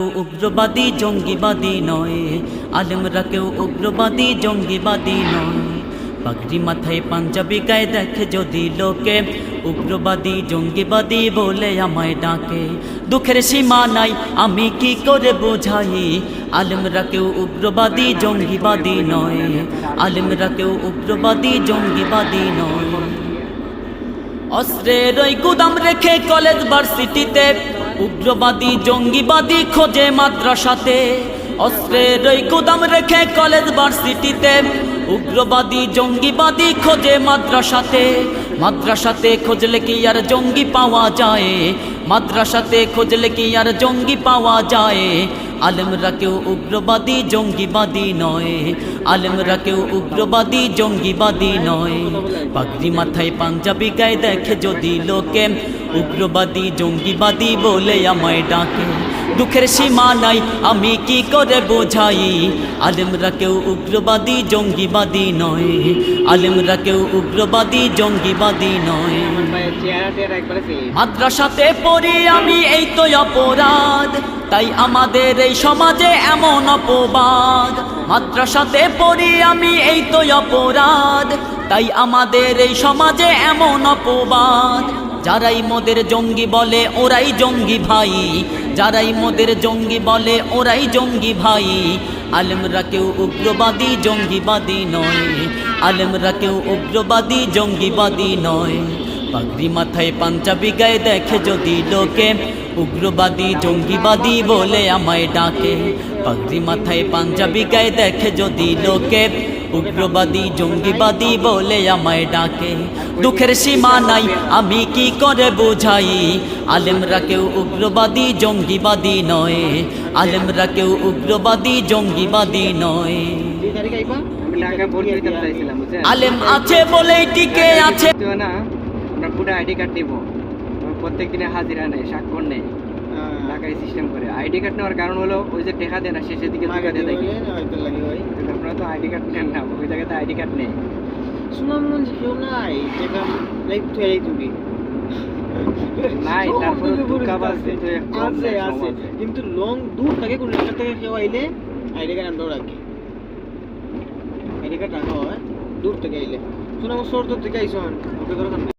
উগ্রবাদী, জঙ্গিবাদী নয়। আলেমরা কেউ উগ্রবাদী, জঙ্গিবাদী নয়। পাগড়ি মাথায় পাঞ্জাবি গায়ে দেখে যদি লোকে উগ্রবাদী, জঙ্গিবাদী বলে আমায় ডাকে। দুঃখের সীমা নাই, আমি কি করে বোঝাই? আলেমরা কেউ উগ্রবাদী, জঙ্গিবাদী নয়। আলেমরা কেউ উগ্রবাদী, জঙ্গিবাদী নয়। অস্ত্রের ওই গুদাম রেখে কলেজ ভার্সিটিতে উগ্রবাদী, জঙ্গিবাদী খোঁজে মাদ্রাসাতে। অস্ত্রের ওই গুদাম রেখে কলেজ ভার্সিটিতে। উগ্রবাদী, জঙ্গিবাদী খোঁজে মাদ্রাসাতে। মাদ্রাসাতে খোঁজলে কি আর জঙ্গি পাওয়া যায়? মাদ্রাসাতে খোঁজলে কি আর জঙ্গি পাওয়া যায়? আলেমরা কেউ উগ্রবাদী, জঙ্গিবাদী নয়। আলমরা কেউ উগ্রবাদী, জঙ্গিবাদী নয়। পাগড়ি মাথায় পাঞ্জাবি গায়ে দেখে যদি লোকে উগ্রবাদী, জঙ্গিবাদী বলে আমায় ডাকে। দুঃখের সীমা নাই, আমি কি করে বোঝাই? আলেমরা কেউ উগ্রবাদী, জঙ্গিবাদী নয়। আলেমরা কেউ উগ্রবাদী, জঙ্গিবাদী নয়। মাদ্রাসাতে পড়ি আমি, এই তো অপরাধ। তাই আমাদের এই সমাজে এমন অপবাদ। মাদ্রাসাতে পড়ি আমি, এই তো অপরাধ। তাই আমাদের এই সমাজে এমন অপবাদ। যারাই মোদের জঙ্গি বলে, ওরাই জঙ্গি ভাই। যারাই মোদের জঙ্গি বলে, ওরাই জঙ্গি ভাই। আলেমরা কেউ উগ্রবাদী, জঙ্গিবাদী নয়। আলেমরা কেউ উগ্রবাদী, জঙ্গিবাদী নয়। পাগড়ি মাথায় পাঞ্জাবি গায়ে দেখে যদি লোকে উগ্রবাদী জঙ্গিবাদী বলে আমায় ডাকে। পাগড়ি মাথায় পাঞ্জাবি গায়ে দেখে যদি লোকে উগ্রবাদী জঙ্গিবাদী বলে আমায় ডাকে। দুঃখের সীমা নাই আমি কি করে বোঝাই? আলেমরা কেউ উগ্রবাদী জঙ্গিবাদী নয়। আলেমরা কেউ উগ্রবাদী জঙ্গিবাদী নয়? আলেম আছে বলেই টিকে আছে। না, আমরা পুরো আইডি কার্ড নিব। প্রত্যেক দিনে হাজিরা নেই স্বাক্ষর নেই ঢাকায় সিস্টেম করে। আইডি কার্ড নেওয়ার কারণ হলো ওই যে টেকা দেয় না শেষের দিকে টাকা দিয়ে দেখি আপনারা তো আইডি কার্ড নেন না ওই জায়গাতে আইডি কার্ড নেই। সুনামগঞ্জ কেউ নাই যেটা লাইক তুই এই তুমি নাই তারপরে দুঃখাবাস কিন্তু আছে আছে। কিন্তু লং দূর থেকে কোন এলাকা থেকে কেউ আইলে আইডি কার্ড রাখি আইডি কার্ড রাখা হয় দূর থেকে আইলে। সুনামগঞ্জ শহর থেকে আইসন ওকে